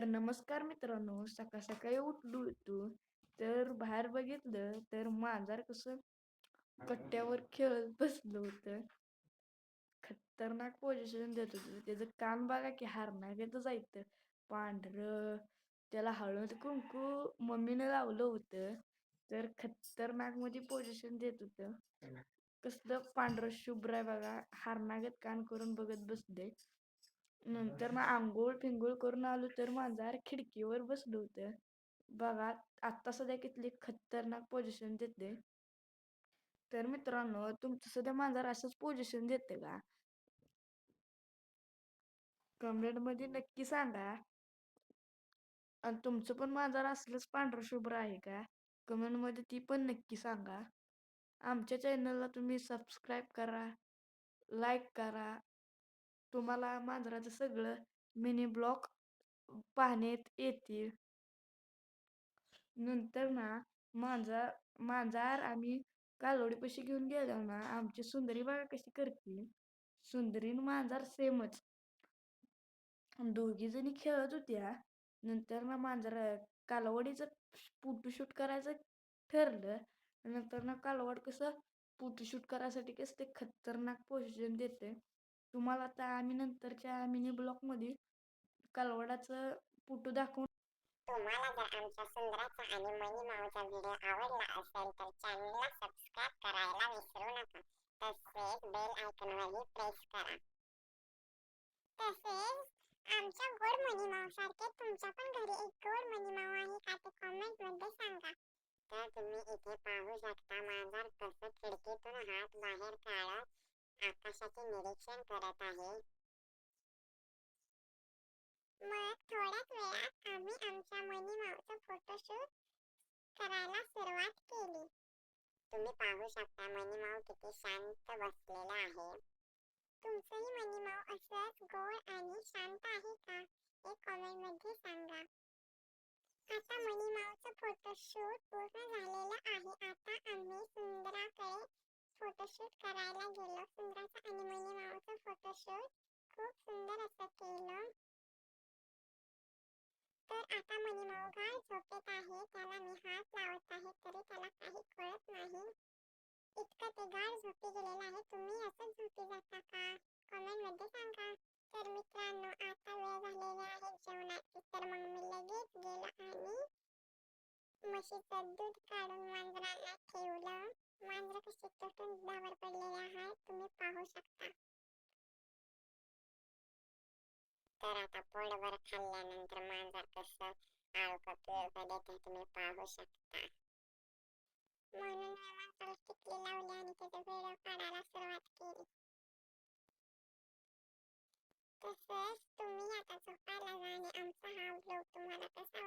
तर नमस्कार मित्रांनो सकाळ सकाळी उठलो होतो तर बाहेर बघितलं तर मांजर कसं कट्ट्यावर खेळत बसलं होतं. खतरनाक पोझिशन देत होतं. त्याचं कान बघा की हरणागतच जायचं. पांढरं त्याला हळद कुंकू मम्मीने लावलं होतं. तर खतरनाकमध्ये पोझिशन देत होतं. कसलं पांढरं शुभ्र आहे बघा. हारनागत कान करून बघत बसले. नंतर मग आंघोळ पिंघोळ करून आलो तर मांजर खिडकीवर बसलं होतं. बघा आत्ता सध्या कितली खतरनाक पोझिशन देते. तर मित्रांनो तुमचं सध्या मांजर असंच पोझिशन देते का? कमेंटमध्ये नक्की सांगा. आणि तुमचं पण मांजर असलंच पांढरं शुभ्र आहे का? कमेंटमध्ये ती पण नक्की सांगा. आमच्या चॅनलला तुम्ही सबस्क्राईब करा लाईक करा तुम्हाला मांजराचं सगळं मिनी ब्लॉक पाहण्यात येतील. नंतर ना मांजर मांजर आम्ही कालवडीपाशी घेऊन गेलो ना आमची सुंदरी बागा कशी करते. सुंदरी मांजार सेमच दोघी जणी खेळत होत्या. नंतर ना मांजर कालवडीचं फोटोशूट करायचं ठरलं. नंतर ना कालवड कसं फोटोशूट करायसाठी कसं ते खतरनाक पोझिशन देते तुम्हाला आता आम्ही नंतरच्या मिनी ब्लॉगमध्ये कालवडाचं फोटो दाखवून तुम्हाला जर आमच्या सुंदराचा आणि मनी माऊचा व्हिडिओ आवडला असेल तर चॅनलला सबस्क्राईब करायला विसरू नका. तसेच बेल आयकॉनवरही प्रेस करा. तसेच आमच्या गोड मनी माऊ सारखे तुमच्या पण घरी एक गोड मनी माऊ आहे का ते कॉमेंटमध्ये सांगा. तर तुम्ही इथे पाहू शकता माझा कसं खिडकीतून हात बाहेर काढत आकाशाचे निरीक्षण करत आहे. मग थोड्याच वेळात आम्ही आमच्या मनी मावचं फोटोशूट करायला सुरुवात केली. तुम्ही पाहू शकता मनी माव किती शांत बसलेला आहे. तुमचंही मनी माव असंच गोड आणि शांत आहे का? हे कमेंटमध्ये सांगा. आता मनी मावचं फोटोशूट पूर्ण झालेलं आहे. आता आम्ही सुंदराकडे फोटोशूट करायला गेलो सुंदराचं आणि मनी माऊचं फोटोशूट खूप सुंदर असं केलं. तर आता मनी माऊ गाय झोपेत आहे. त्याला मी हात लावत आहे तरी त्याला काही कळत नाही. इतकं ते गाढ झोपी गेलेलं आहे. तुम्ही असंच झोपी जाता का? कमेंटमध्ये सांगा. तर मित्रांनो आता वेळ झालेली आहे जेवणाची. तर मग मी लगेच गेलो आणि म्हशीचं दूध काढून मांजरांना ठेवलं. मांजर कसे तुटून दुधावर पडलेले आहे तुम्ही पाहू शकता. तर आता पोटभर खाल्ल्यानंतर मांजर कसं आळकत वगैरे ते तुम्ही पाहू शकता. म्हणून मी मांजराला टिकली लावली आणि त्याचा व्हिडिओ काढायला सुरुवात केली. तसेच तुम्ही आता झोपायला जा आणि आमचा हा ब्लॉग तुम्हाला कसा